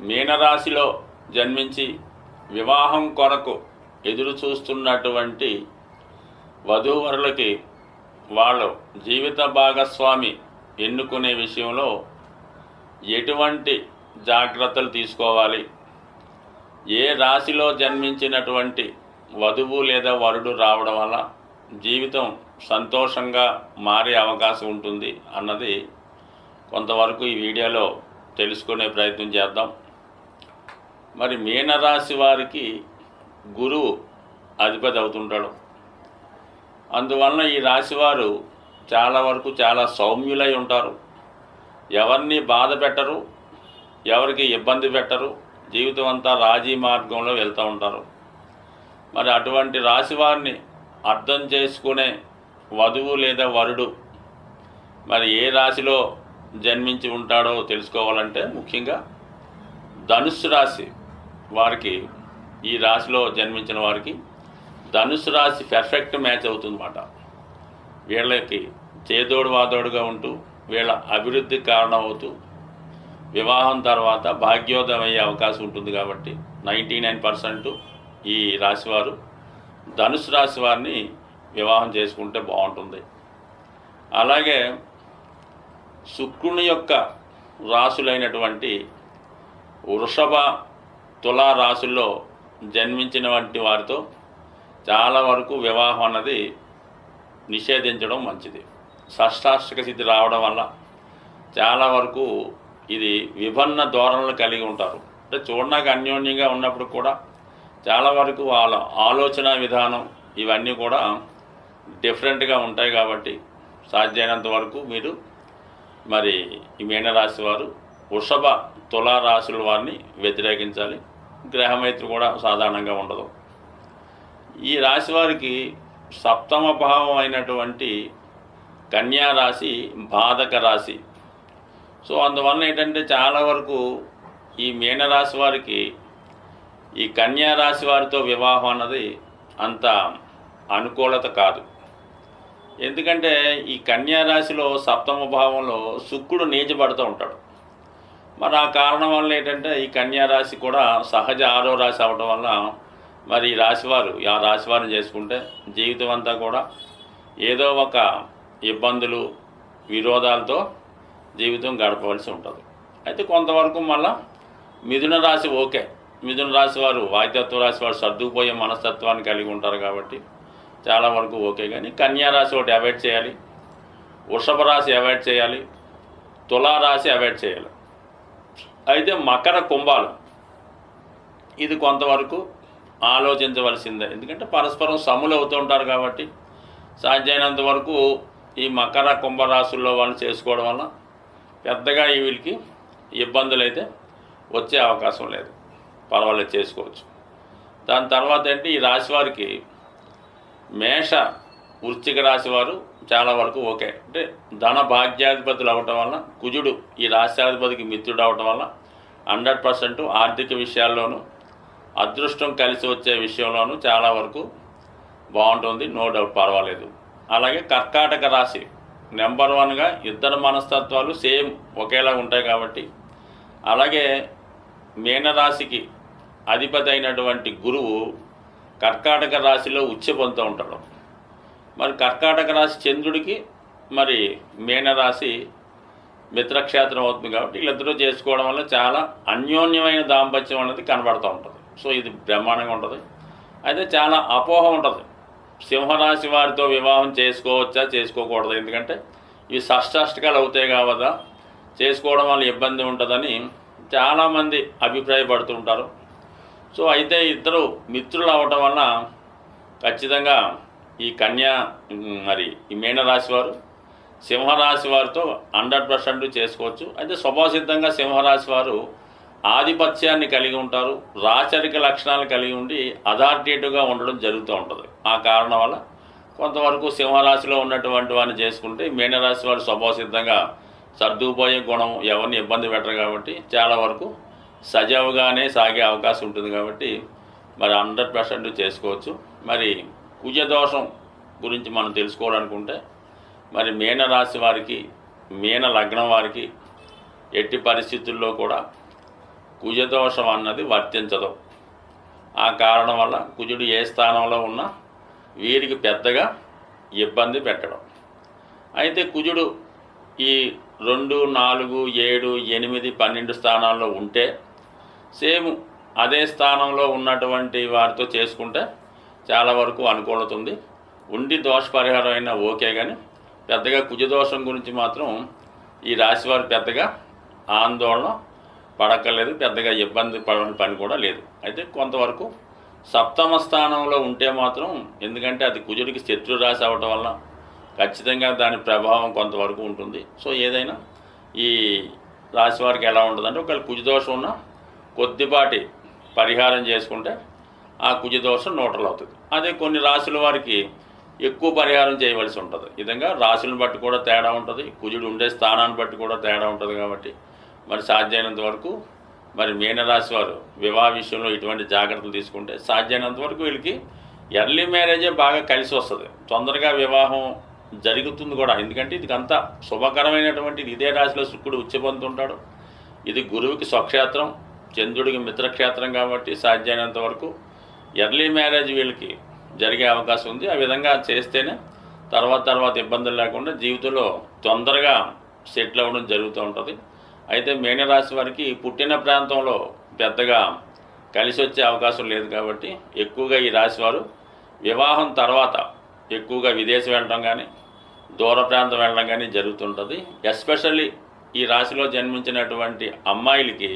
మీనరాశిలో జన్మించి వివాహం కొరకు ఎదురు చూస్తున్నటువంటి వధూవరులకి వాళ్ళు జీవిత భాగస్వామి ఎన్నుకునే విషయంలో ఎటువంటి జాగ్రత్తలు తీసుకోవాలి? ఏ రాశిలో జన్మించినటువంటి వధువు లేదా వరుడు రావడం వల్ల జీవితం సంతోషంగా మారే అవకాశం ఉంటుంది అన్నది కొంతవరకు ఈ వీడియోలో తెలుసుకునే ప్రయత్నం చేద్దాం. మరి మీనరాశి వారికి గురువు అధిపతి అవుతుంటాడు. అందువలన ఈ రాశివారు చాలా వరకు చాలా సౌమ్యులై ఉంటారు. ఎవరిని బాధ పెట్టరు ఎవరికి ఇబ్బంది పెట్టరు జీవితం అంతా రాజీ మార్గంలో వెళ్తూ ఉంటారు. మరి అటువంటి రాశి వారిని అర్థం చేసుకునే వధువు లేదా వరుడు మరి ఏ రాశిలో జన్మించి ఉంటాడో తెలుసుకోవాలంటే ముఖ్యంగా ధనుస్సు రాశి వారికి ఈ రాశిలో జన్మించిన వారికి ధనుసు రాశి పెర్ఫెక్ట్ మ్యాచ్ అవుతుందన్నమాట. వీళ్ళకి చేదోడు వాదోడుగా ఉంటూ వీళ్ళ అభివృద్ధికి కారణమవుతూ వివాహం తర్వాత భాగ్యోదయం అయ్యే అవకాశం ఉంటుంది కాబట్టి నైంటీ నైన్ పర్సెంట్ ఈ రాశివారు ధనుసు రాశి వారిని వివాహం చేసుకుంటే బాగుంటుంది. అలాగే శుక్రుని యొక్క రాసులైనటువంటి వృషభ తులా రాశుల్లో జన్మించిన వంటి వారితో చాలా వరకు వివాహం అన్నది నిషేధించడం మంచిది. షష్టాష్టక స్థితి రావడం వల్ల చాలా వరకు ఇది విభిన్న ధోరణులు కలిగి ఉంటారు. అంటే చూడడానికి అన్యోన్యంగా ఉన్నప్పుడు కూడా చాలా వరకు వాళ్ళ ఆలోచన విధానం ఇవన్నీ కూడా డిఫరెంట్గా ఉంటాయి కాబట్టి సాధ్యమైనంత వరకు మీరు మరి ఈ మీనరాశి వారు వృషభ తులారాశుల వారిని వ్యతిరేకించాలి. గ్రహమైత్రి కూడా సాధారణంగా ఉండదు. ఈ రాశి వారికి సప్తమ భావం అయినటువంటి కన్యా రాశి బాధక రాశి. సో అందువలన ఏంటంటే చాలా వరకు ఈ మీనరాశి వారికి ఈ కన్యా రాశి వారితో వివాహం అన్నది అంత అనుకూలత కాదు. ఎందుకంటే ఈ కన్యా రాశిలో సప్తమ భావంలో శుక్రుడు నీచబడుతూ ఉంటాడు. మరి ఆ కారణం వల్ల ఏంటంటే ఈ కన్యా రాశి కూడా సహజ ఆరో రాశి అవడం వల్ల మరి ఈ రాశివారు ఆ రాశివారిని చేసుకుంటే జీవితం అంతా కూడా ఏదో ఒక ఇబ్బందులు విరోధాలతో జీవితం గడపవలసి ఉంటుంది. అయితే కొంతవరకు మళ్ళా మిథున రాశి ఓకే. మిథున రాశి వారు వాయుతత్వ రాశి వారు సర్దుకుపోయే మనస్తత్వాన్ని కలిగి ఉంటారు కాబట్టి చాలా వరకు ఓకే. కానీ కన్యా రాశి ఒకటి అవాయిడ్ చేయాలి. వృషభ రాశి అవాయిడ్ చేయాలి. తులా రాశి అవాయిడ్ చేయాలి. అయితే మకర కుంభాలు ఇది కొంతవరకు ఆలోచించవలసిందే. ఎందుకంటే పరస్పరం సములు అవుతూ ఉంటారు కాబట్టి సాధ్యమైనంత వరకు ఈ మకర కుంభరాశుల్లో వాళ్ళు చేసుకోవడం వల్ల పెద్దగా వీళ్ళకి ఇబ్బందులు అయితే వచ్చే అవకాశం లేదు. పర్వాలేదు చేసుకోవచ్చు. దాని తర్వాత ఏంటి ఈ రాశి వారికి మేష వృశ్చిక రాశి వారు చాలా వరకు ఓకే. అంటే ధన భాగ్యాధిపతులు అవటం వల్ల కుజుడు ఈ రాష్ట్రాధిపతికి మిత్రుడు అవటం వల్ల హండ్రెడ్ పర్సెంట్ ఆర్థిక విషయాల్లోనూ అదృష్టం కలిసి వచ్చే విషయంలోనూ చాలా వరకు బాగుంటుంది. నో డౌట్ పర్వాలేదు. అలాగే కర్కాటక రాశి నెంబర్ వన్గా ఇద్దరు మనస్తత్వాలు సేమ్ ఒకేలా ఉంటాయి కాబట్టి అలాగే మీనరాశికి అధిపతి అయినటువంటి గురువు కర్కాటక రాశిలో ఉచ్చ పొందుతూ ఉంటాడు. మరి కర్కాటక రాశి చంద్రుడికి మరి మీనరాశి మిత్రక్షేత్రం అవుతుంది కాబట్టి వీళ్ళిద్దరూ చేసుకోవడం వల్ల చాలా అన్యోన్యమైన దాంపత్యం అనేది కనబడుతూ ఉంటుంది. సో ఇది బ్రహ్మాండంగా ఉంటుంది. అయితే చాలా అపోహ ఉంటుంది. సింహరాశి వారితో వివాహం చేసుకోవచ్చా చేసుకోకూడదు? ఎందుకంటే ఇవి షష్టాష్టకాలు అవుతాయి కావదా? చేసుకోవడం వల్ల ఇబ్బంది ఉంటుందని చాలామంది అభిప్రాయపడుతూ ఉంటారు. సో అయితే ఇద్దరు మిత్రులు అవ్వటం వలన ఖచ్చితంగా ఈ కన్యా మరి ఈ మీనరాశి వారు సింహరాశి వారితో హండ్రెడ్ పర్సెంట్ చేసుకోవచ్చు. అయితే స్వభావసిద్ధంగా సింహరాశి వారు ఆధిపత్యాన్ని కలిగి ఉంటారు రాచరిక లక్షణాలు కలిగి ఉండి అథారిటేటివ్గా ఉండడం జరుగుతూ ఉంటుంది. ఆ కారణం వల్ల కొంతవరకు సింహరాశిలో ఉన్నటువంటి వారిని చేసుకుంటే మీనరాశి వారు స్వభావసిద్ధంగా సర్దుపోయే గుణం ఎవరిని ఇబ్బంది పెట్టరు కాబట్టి చాలా వరకు సజావుగానే సాగే అవకాశం ఉంటుంది కాబట్టి మరి హండ్రెడ్ పర్సెంట్ చేసుకోవచ్చు. మరి కుజ దోషం గురించి మనం తెలుసుకోవాలనుకుంటే మరి మీన రాశి వారికి మీన లగ్నం వారికి ఎట్టి పరిస్థితుల్లో కూడా కుజదోషం అన్నది వర్తించదు. ఆ కారణం వల్ల కుజుడు ఏ స్థానంలో ఉన్నా వీరికి పెద్దగా ఇబ్బంది పెట్టడం. అయితే కుజుడు ఈ రెండు నాలుగు ఏడు ఎనిమిది పన్నెండు స్థానాల్లో ఉంటే సేమ్ అదే స్థానంలో ఉన్నటువంటి వారితో చేసుకుంటే చాలా వరకు అనుకూలత ఉంది. ఉండి దోష పరిహారం అయినా ఓకే కానీ పెద్దగా కుజదోషం గురించి మాత్రం ఈ రాశి వారు పెద్దగా ఆందోళన పడక్కర్లేదు పెద్దగా ఇబ్బంది పడని పని కూడా లేదు. అయితే కొంతవరకు సప్తమ స్థానంలో ఉంటే మాత్రం ఎందుకంటే అది కుజుడికి శత్రు రాశి అవటం వల్ల ఖచ్చితంగా దాని ప్రభావం కొంతవరకు ఉంటుంది. సో ఏదైనా ఈ రాశి వారికి ఎలా ఉంటుందంటే ఒకవేళ కుజదోషం ఉన్నా కొద్దిపాటి పరిహారం చేసుకుంటే ఆ కుజదోషం నోటలు అవుతుంది. అదే కొన్ని రాశుల వారికి ఎక్కువ పరిహారం చేయవలసి ఉంటుంది. విధంగా రాశులను బట్టి కూడా తేడా ఉంటుంది. కుజుడు ఉండే స్థానాన్ని బట్టి కూడా తేడా ఉంటుంది కాబట్టి మరి సాధ్యమైనంత వరకు మరి మీనరాశి వారు వివాహ విషయంలో ఇటువంటి జాగ్రత్తలు తీసుకుంటే సాధ్యమైనంత వరకు వీళ్ళకి ఎర్లీ మ్యారేజే బాగా కలిసి వస్తుంది. తొందరగా వివాహం జరుగుతుంది కూడా. ఎందుకంటే ఇది అంతా శుభకరమైనటువంటి ఇదే రాశిలో శుక్రుడు ఉచ్చబొందుతుంటాడు ఇది గురువుకి స్వక్షేత్రం. చంద్రుడికి మిత్రక్షేత్రం కాబట్టి సాధ్యమైనంత వరకు ఎర్లీ మ్యారేజ్ వీళ్ళకి జరిగే అవకాశం ఉంది. ఆ విధంగా చేస్తేనే తర్వాత తర్వాత ఇబ్బందులు లేకుండా జీవితంలో తొందరగా సెటిల్ అవ్వడం జరుగుతూ ఉంటుంది. అయితే మేనరాశి వారికి పుట్టిన ప్రాంతంలో పెద్దగా కలిసి వచ్చే అవకాశం లేదు కాబట్టి ఎక్కువగా ఈ రాశి వారు వివాహం తర్వాత ఎక్కువగా విదేశం వెళ్ళడం కానీ దూర ప్రాంతం వెళ్ళడం కానీ జరుగుతుంటుంది. ఎస్పెషల్లీ ఈ రాశిలో జన్మించినటువంటి అమ్మాయిలకి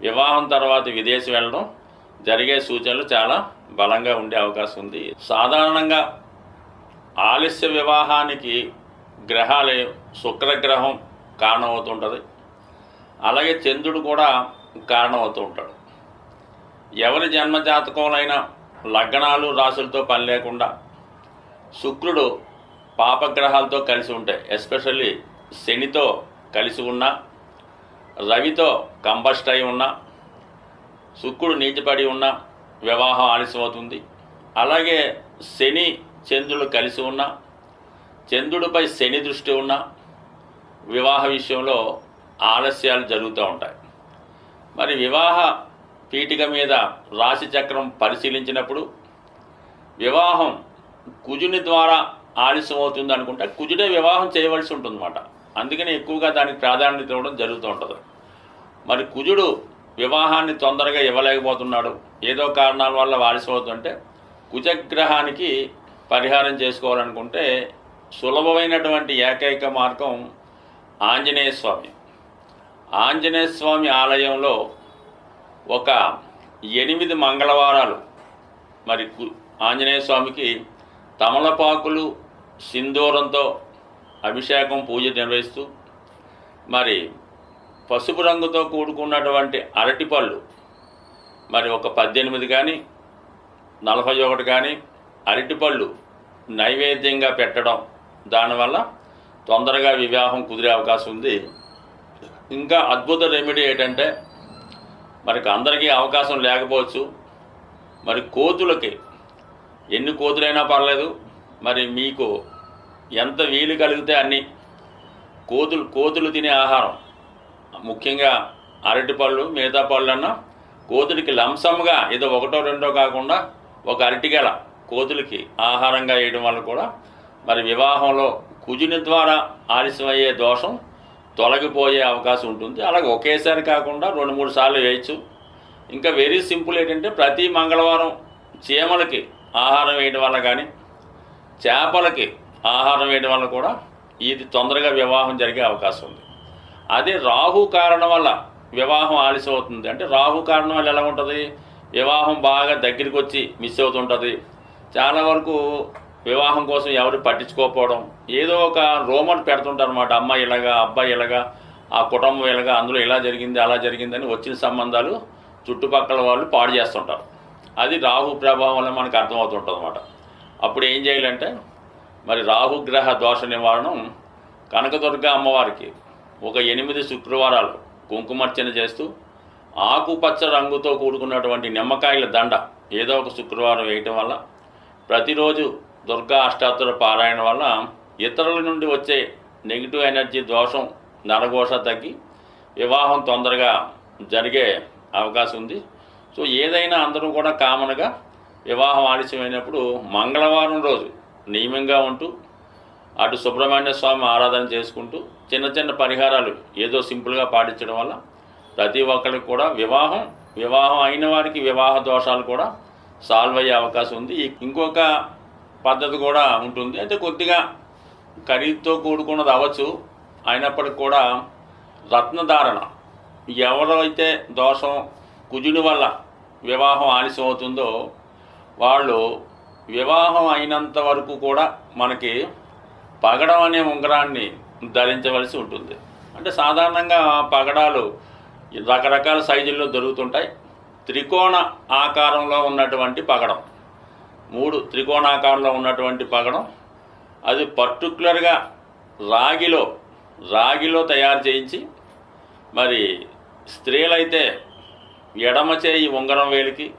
వివాహం తర్వాత విదేశీ వెళ్ళడం జరిగే సూచనలు చాలా బలంగా ఉండే అవకాశం ఉంది. సాధారణంగా ఆలస్య వివాహానికి గ్రహాలు శుక్రగ్రహం కారణమవుతుంటుంది. అలాగే చంద్రుడు కూడా కారణమవుతూ ఉంటాడు. ఎవరి జన్మ లగ్నాలు రాసులతో పని లేకుండా శుక్రుడు పాపగ్రహాలతో కలిసి ఉంటాయి. ఎస్పెషల్లీ శనితో కలిసి ఉన్న రవితో కంబస్ట్ అయి ఉన్న శుక్రుడు నీచపడి ఉన్న వివాహం ఆలస్యం అవుతుంది అలాగే శని చంద్రుడు కలిసి ఉన్న చంద్రుడిపై శని దృష్టి ఉన్న వివాహ విషయంలో ఆలస్యాలు జరుగుతూ ఉంటాయి. మరి వివాహ పీఠిక మీద రాశి చక్రం పరిశీలించినప్పుడు వివాహం కుజుని ద్వారా ఆలస్యం అవుతుంది అనుకుంటే కుజుడే వివాహం చేయవలసి ఉంటుందన్నమాట. అందుకని ఎక్కువగా దానికి ప్రాధాన్యత ఇవ్వడం జరుగుతూ ఉంటుంది. మరి కుజుడు వివాహాన్ని తొందరగా ఇవ్వలేకపోతున్నాడు. ఏదో కారణాల వల్ల ఆలస్యం కుజగ్రహానికి పరిహారం చేసుకోవాలనుకుంటే సులభమైనటువంటి ఏకైక మార్గం ఆంజనేయ స్వామి. ఆంజనేయ స్వామి ఆలయంలో ఒక ఎనిమిది మంగళవారాలు మరి కు- ఆంజనేయ స్వామికి తమలపాకులు సింధూరంతో అభిషేకం పూజ నిర్వహిస్తూ మరి పసుపు రంగుతో కూడుకున్నటువంటి అరటిపళ్ళు మరి ఒక పద్దెనిమిది కానీ నలభై ఒకటి కానీ అరటిపళ్ళు నైవేద్యంగా పెట్టడం దానివల్ల తొందరగా వివాహం కుదిరే అవకాశం ఉంది. ఇంకా అద్భుత రెమెడీ ఏంటంటే మనకి అందరికీ అవకాశం లేకపోవచ్చు. మరి కోతులకి ఎన్ని కోతులైనా పర్లేదు మరి మీకు ఎంత వీలు కలిగితే అన్ని కోతులు కోతులు తినే ఆహారం. ముఖ్యంగా అరటిపళ్ళు మిగతా పళ్ళన్నా కోతులకి లంసంగా ఏదో ఒకటో రెండో కాకుండా ఒక అరటిగెల కోతులకి ఆహారంగా వేయడం వల్ల కూడా మరి వివాహంలో కుజుని ద్వారా ఆలస్యమయ్యే దోషం తొలగిపోయే అవకాశం ఉంటుంది. అలాగే ఒకేసారి కాకుండా రెండు మూడు సార్లు వేయచ్చు. ఇంకా వెరీ సింపుల్ ఏంటంటే ప్రతి మంగళవారం చీమలకి ఆహారం వేయడం వల్ల కానీ చేపలకి ఆహారం వేయడం వల్ల కూడా ఇది తొందరగా వివాహం జరిగే అవకాశం ఉంది. అదే రాహు కారణం వల్ల వివాహం ఆలస్యం అవుతుంది అంటే రాహు కారణం వల్ల ఎలా ఉంటుంది? వివాహం బాగా దగ్గరికి వచ్చి మిస్ అవుతుంటుంది. చాలా వరకు వివాహం కోసం ఎవరు పట్టించుకోకపోవడం. ఏదో ఒక రోమన్ పెడుతుంటారు అనమాట అమ్మాయి ఇలాగా అబ్బాయి ఇలాగా ఆ కుటుంబం ఇలాగా అందులో ఇలా జరిగింది అలా జరిగిందని వచ్చిన సంబంధాలు చుట్టుపక్కల వాళ్ళు పాడు చేస్తుంటారు. అది రాహు ప్రభావం వల్ల మనకు అర్థమవుతుంటుంది అనమాట అప్పుడు ఏం చేయాలంటే మరి రాహుగ్రహ దోష నివారణం కనకదుర్గ అమ్మవారికి ఒక ఎనిమిది శుక్రవారాలు కుంకుమర్చన చేస్తూ ఆకుపచ్చ రంగుతో కూడుకున్నటువంటి నిమ్మకాయల దండ ఏదో ఒక శుక్రవారం వేయటం వల్ల ప్రతిరోజు దుర్గా అష్టాత్తుల పారాయణ వల్ల ఇతరుల నుండి వచ్చే నెగిటివ్ ఎనర్జీ దోషం నరఘోష తగ్గి వివాహం తొందరగా జరిగే అవకాశం ఉంది. సో ఏదైనా అందరూ కూడా కామన్గా వివాహం ఆలస్యమైనప్పుడు మంగళవారం రోజు నియమంగా ఉంటూ అటు సుబ్రహ్మణ్య స్వామి ఆరాధన చేసుకుంటూ చిన్న చిన్న పరిహారాలు ఏదో సింపుల్గా పాటించడం వల్ల ప్రతి ఒక్కరికి కూడా వివాహం వివాహం అయిన వారికి వివాహ దోషాలు కూడా సాల్వ్ అయ్యే అవకాశం ఉంది. ఇంకొక పద్ధతి కూడా ఉంటుంది. అయితే కొద్దిగా ఖరీదుతో కూడుకున్నది అవ్వచ్చు. అయినప్పటికి కూడా రత్నధారణ. ఎవరైతే దోషం కుజుని వల్ల వివాహం ఆలస్యం అవుతుందో వాళ్ళు వివాహం అయినంత వరకు కూడా మనకి పగడం అనే ఉంగరాన్ని ధరించవలసి ఉంటుంది. అంటే సాధారణంగా పగడాలు రకరకాల సైజుల్లో దొరుకుతుంటాయి. త్రికోణ ఆకారంలో ఉన్నటువంటి పగడం. మూడు త్రికోణాకారంలో ఉన్నటువంటి పగడం. అది పర్టికులర్గా రాగిలో రాగిలో తయారు చేయించి మరి స్త్రీలైతే ఎడమ చేయి ఉంగరం వేలికి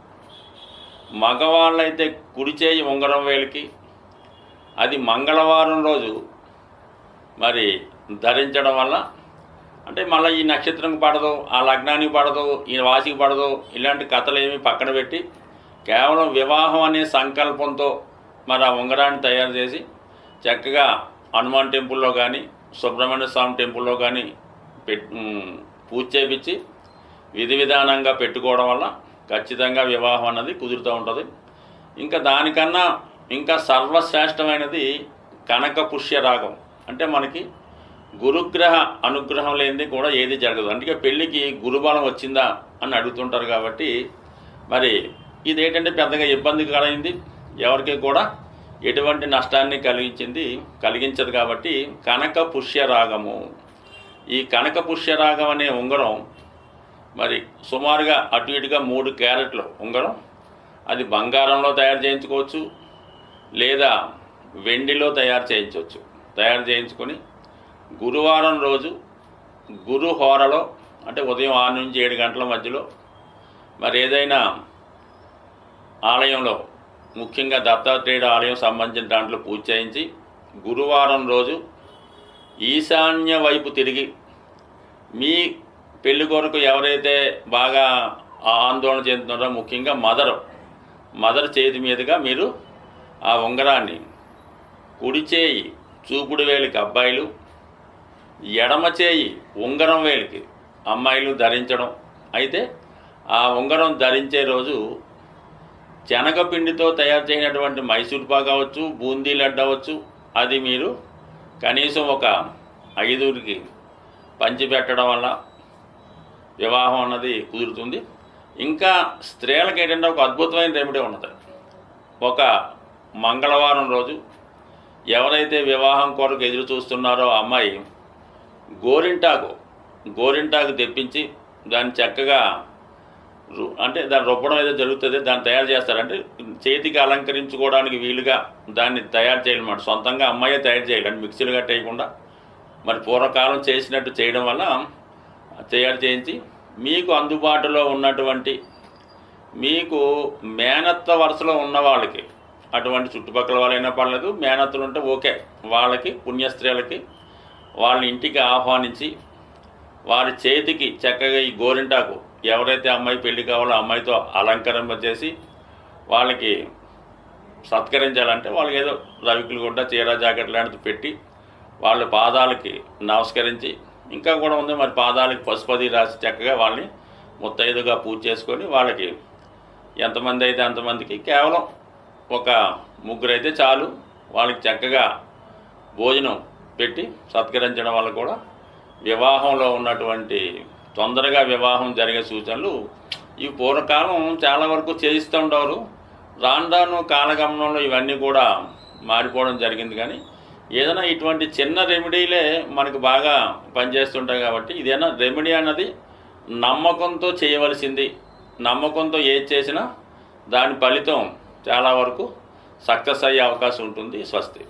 మగవాళ్ళైతే కుడి చేయి ఉంగరం వేలికి అది మంగళవారం రోజు మరి ధరించడం వల్ల అంటే మళ్ళీ ఈ నక్షత్రం పడదు ఆ లగ్నానికి పడదు ఈ వాసికి పడదు ఇలాంటి కథలు ఏమి పక్కన పెట్టి కేవలం వివాహం అనే సంకల్పంతో మరి ఆ ఉంగరాన్ని తయారు చేసి చక్కగా హనుమాన్ టెంపుల్లో కానీ సుబ్రహ్మణ్య స్వామి టెంపుల్లో కానీ పెట్ పూజ చేపించి విధి విధానంగా పెట్టుకోవడం వల్ల ఖచ్చితంగా వివాహం అన్నది కుదురుతూ ఉంటుంది. ఇంకా దానికన్నా ఇంకా సర్వశ్రేష్టమైనది కనక పుష్య రాగం. అంటే మనకి గురుగ్రహ అనుగ్రహం లేనిది కూడా ఏది జరగదు. అందుకే పెళ్ళికి గురుబలం వచ్చిందా అని అడుగుతుంటారు కాబట్టి మరి ఇది ఏంటంటే పెద్దగా ఇబ్బందికరైంది ఎవరికి కూడా ఎటువంటి నష్టాన్ని కలిగించింది కలిగించదు కాబట్టి కనక పుష్య రాగము. ఈ కనక పుష్య రాగం అనే ఉంగరం మరి సుమారుగా అటు ఇటుగా మూడు క్యారెట్లు ఉంగరం. అది బంగారంలో తయారు చేయించుకోవచ్చు లేదా వెండిలో తయారు చేయించవచ్చు. తయారు చేయించుకొని గురువారం రోజు గురు హోరలో అంటే ఉదయం ఆరు నుంచి ఏడు గంటల మధ్యలో మరి ఏదైనా ఆలయంలో ముఖ్యంగా దత్తాత్రేయుడు ఆలయం సంబంధించిన దాంట్లో పూజ చేయించి గురువారం రోజు ఈశాన్య వైపు తిరిగి మీ పెళ్ళి కొరకు ఎవరైతే బాగా ఆందోళన చెందుతున్నారో ముఖ్యంగా మదర్. మదర్ చేతి మీదుగా మీరు ఆ ఉంగరాన్ని కుడి చేయి చూపుడు వేలికి అబ్బాయిలు ఎడమ చేయి ఉంగరం వేలికి అమ్మాయిలు ధరించడం. అయితే ఆ ఉంగరం ధరించే రోజు శనగపిండితో తయారు చేసినటువంటి మైసూర్ పాక్ అవ్వచ్చు బూందీ లడ్డు అవ్వచ్చు అది మీరు కనీసం ఒక ఐదుగురికి పంచిపెట్టడం వల్ల వివాహం అన్నది కుదురుతుంది. ఇంకా స్త్రీలకు ఏంటంటే ఒక అద్భుతమైన రెమెడీ ఉన్నది. ఒక మంగళవారం రోజు ఎవరైతే వివాహం కొరకు ఎదురు చూస్తున్నారో అమ్మాయి గోరింటాకు గోరింటాకు తెప్పించి దాన్ని చక్కగా రు- అంటే దాన్ని రుబ్బడం ఏదో జరుగుతుంది దాన్ని తయారు చేస్తారంటే చేతికి అలంకరించుకోవడానికి వీలుగా దాన్ని తయారు చేయాలన్నమాట. సొంతంగా అమ్మాయే తయారు చేయాలి అంటే మిక్సీలు కట్టేయకుండా. మరి పూర్వకాలం చేసినట్టు చేయడం వల్ల తయారు చేయించి మీకు అందుబాటులో ఉన్నటువంటి మీకు మేనత్త వరుసలో ఉన్న వాళ్ళకి అటువంటి చుట్టుపక్కల వాళ్ళైనా పర్లేదు మేనత్తులు ఉంటే ఓకే. వాళ్ళకి పుణ్యస్త్రీలకి వాళ్ళని ఇంటికి ఆహ్వానించి వారి చేతికి చక్కగా ఈ గోరింటాకు ఎవరైతే అమ్మాయి పెళ్ళి కావాలో అమ్మాయితో అలంకరింప చేసి వాళ్ళకి సత్కరించాలంటే వాళ్ళకి ఏదో రవికులు గుడ్డ చీర జాకెట్ లాంటిది పెట్టి వాళ్ళ పాదాలకి నమస్కరించి ఇంకా కూడా ఉంది. మరి పాదాలకి పసుపది రాసి చక్కగా వాళ్ళని ముత్తైదుగా పూజ చేసుకొని వాళ్ళకి ఎంతమంది అయితే అంతమందికి కేవలం ఒక ముగ్గురు అయితే చాలు. వాళ్ళకి చక్కగా భోజనం పెట్టి సత్కరించడం వల్ల కూడా వివాహంలో ఉన్నటువంటి తొందరగా వివాహం జరిగే సూచనలు ఈ పూర్వకాలం చాలా వరకు చేయిస్తూ ఉండేవారు రాను రాను కాలగమనంలో ఇవన్నీ కూడా మారిపోవడం జరిగింది కానీ ఏదైనా ఇటువంటి చిన్న రెమెడీలే మనకు బాగా పనిచేస్తుంటాయి కాబట్టి ఇదైనా రెమెడీ అన్నది నమ్మకంతో చేయవలసింది. నమ్మకంతో ఏది చేసినా దాని ఫలితం చాలా వరకు సక్సెస్ అయ్యే అవకాశం ఉంటుంది. స్వస్తి.